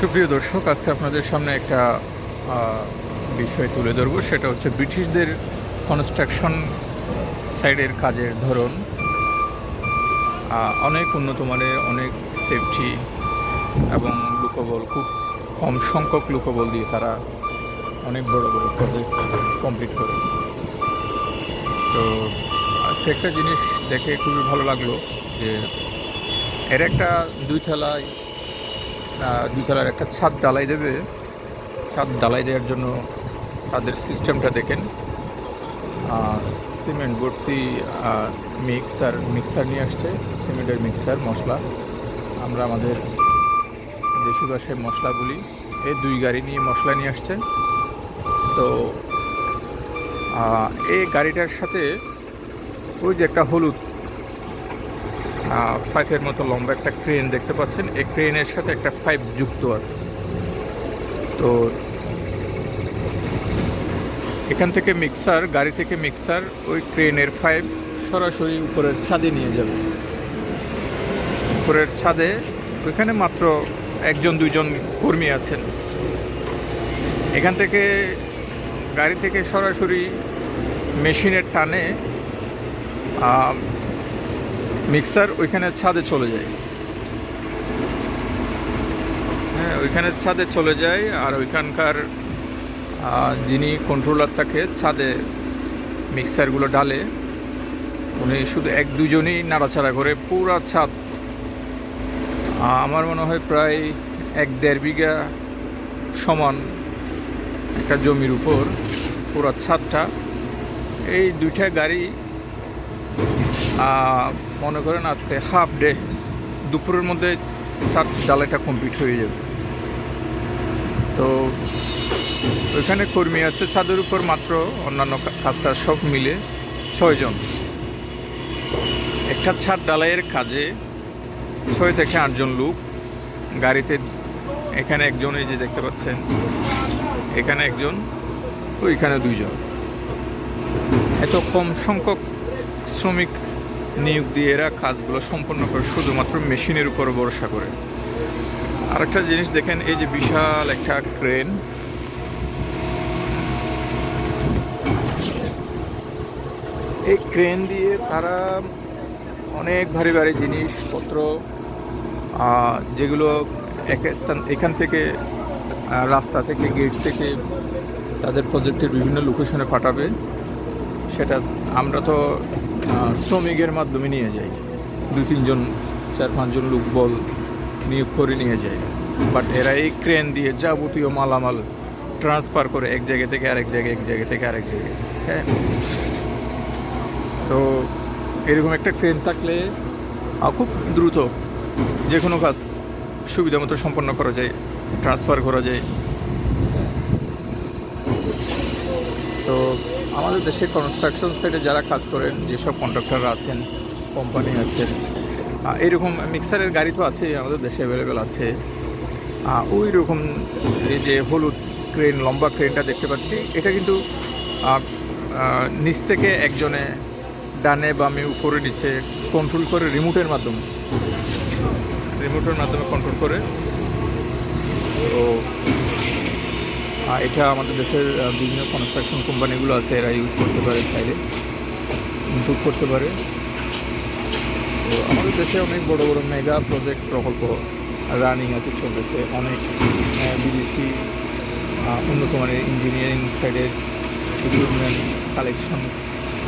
সুপ্রিয় দর্শক আজকে আপনাদের সামনে একটা বিষয় তুলে ধরবো। সেটা হচ্ছে ব্রিটিশদের কনস্ট্রাকশন সাইডের কাজের ধরন। অনেক উন্নত মানের অনেক সেফটি এবং লুকোবল খুব কম সংখ্যক লুকোবল দিয়ে তারা অনেক বড় বড় প্রজেক্ট কমপ্লিট করে। তো একটা জিনিস দেখে খুবই ভালো লাগল যে এর একটা দুই আহ, দুতলার একটা ছাদ ডালাই দেবে। ছাদ ডালাই দেওয়ার জন্য তাদের সিস্টেমটা দেখেন। সিমেন্ট ভর্তি মিক্সার মিক্সার নিয়ে আসছে। সিমেন্টের মিক্সার, মশলা। আমরা আমাদের দেশি ভাষায় মশলা বলি। এই দুই গাড়ি নিয়ে মশলা নিয়ে আসছে। তো এই গাড়িটার সাথে ওই যে একটা হলুদ পাইপের মতো লম্বা একটা ক্রেন দেখতে পাচ্ছেন। এই ক্রেনের সাথে একটা পাইপ যুক্ত আছে। তো এখান থেকে মিক্সার, গাড়ি থেকে মিক্সার, ওই ক্রেনের পাইপ সরাসরি উপরের ছাদে নিয়ে যাবে। উপরের ছাদে ওইখানে মাত্র একজন, দুইজন কর্মী আছেন। এখান থেকে গাড়ি থেকে সরাসরি মেশিনের টানে মিক্সার ওইখানে ছাদে চলে যায়। হ্যাঁ ওইখানে ছাদে চলে যায় আর ওইখানকার যিনি কন্ট্রোলার থাকে ছাদে মিক্সারগুলো ডালে উনি শুধু এক দুজনেই নাড়াচাড়া করে পুরা ছাদ। আমার মনে হয় প্রায় এক দেড় বিঘা সমান একটা জমির উপর পুরা ছাদটা। এই দুইটা গাড়ি মনে করেন আজকে হাফ ডে দুপুরের মধ্যে চার ডালাইটা কমপ্লিট হয়ে যাবে। তো ওইখানে কর্মী আছে, ছাদের উপর মাত্র অন্যান্য কাজটা সব মিলে ছয়জন একটা ছাদ ডালাইয়ের কাজে ছয় থেকে আটজন লোক। গাড়িতে এখানে একজন, এই যে দেখতে পাচ্ছেন, এখানে একজন, ওইখানে দুইজন। এত কম সংখ্যক শ্রমিক নিয়োগ দিয়ে এরা কাজগুলো সম্পন্ন করে, শুধুমাত্র মেশিনের উপর ভরসা করে। আরেকটা জিনিস দেখেন, এই যে বিশাল একটা ক্রেন। এই ক্রেন দিয়ে তারা অনেক ভারী ভারী জিনিসপত্র যেগুলো এক স্থান, এখান থেকে রাস্তা থেকে গেট থেকে তাদের প্রজেক্টের বিভিন্ন লোকেশনে পাঠাবে। সেটা আমরা তো শ্রমিকের মাধ্যমে নিয়ে যাই দু তিনজন, চার পাঁচজন লোক বল নিয়োগ করে নিয়ে যায়। বাট এরা এই ক্রেন দিয়ে যাবতীয় মালামাল ট্রান্সফার করে এক জায়গা থেকে আরেক জায়গায়, এক জায়গা থেকে আরেক জায়গায় হ্যাঁ? তো এরকম একটা ক্রেন থাকলে খুব দ্রুত যে কোনো কাজ সুবিধা মতো সম্পন্ন করা যায় ট্রান্সফার করা যায়। তো আমাদের দেশে কনস্ট্রাকশন সাইডে যারা কাজ করেন যেসব কন্ট্রাক্টররা আছেন কোম্পানি আছেন আহ, এইরকম মিক্সারের গাড়ি তো আছে আমাদের দেশে অ্যাভেলেবেল আছে। ওই রকম এই যে হলুদ ক্রেন লম্বা ক্রেনটা দেখতে পাচ্ছি। এটা কিন্তু নিচ থেকে একজনে ডানে বামে উপরে নিচে কন্ট্রোল করে রিমোটের মাধ্যমে। রিমোটের মাধ্যমে কন্ট্রোল করে। তো এটা আমাদের দেশের বিভিন্ন কনস্ট্রাকশন কোম্পানিগুলো আছে, এরা ইউজ করতে পারে চাইলে ইম্প্রুভ করতে পারে। তো আমাদের দেশে অনেক বড় বড় মেগা প্রজেক্ট প্রকল্প রানিং আছে, চলতেছে। অনেক বিদেশি উন্নত মানের ইঞ্জিনিয়ারিং সাইডের ইকুইপমেন্ট কালেকশন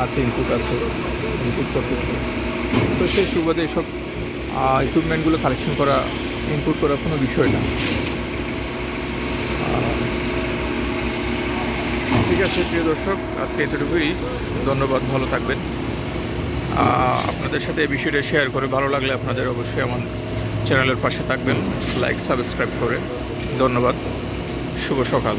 আছে ইনপুট আছে ইনপুট করতেছে। তো সেই সুবাদে এসব ইকুইপমেন্টগুলো কালেকশন করা ইনপুট করা কোনো বিষয় না। ঠিক আছে, প্রিয় দর্শক, আজকে এতটুকুই। ধন্যবাদ, ভালো থাকবেন। আপনাদের সাথে এই বিষয়টা শেয়ার করে ভালো লাগলে আপনাদের অবশ্যই আমার চ্যানেলের পাশে থাকবেন। লাইক সাবস্ক্রাইব করে। ধন্যবাদ। শুভ সকাল।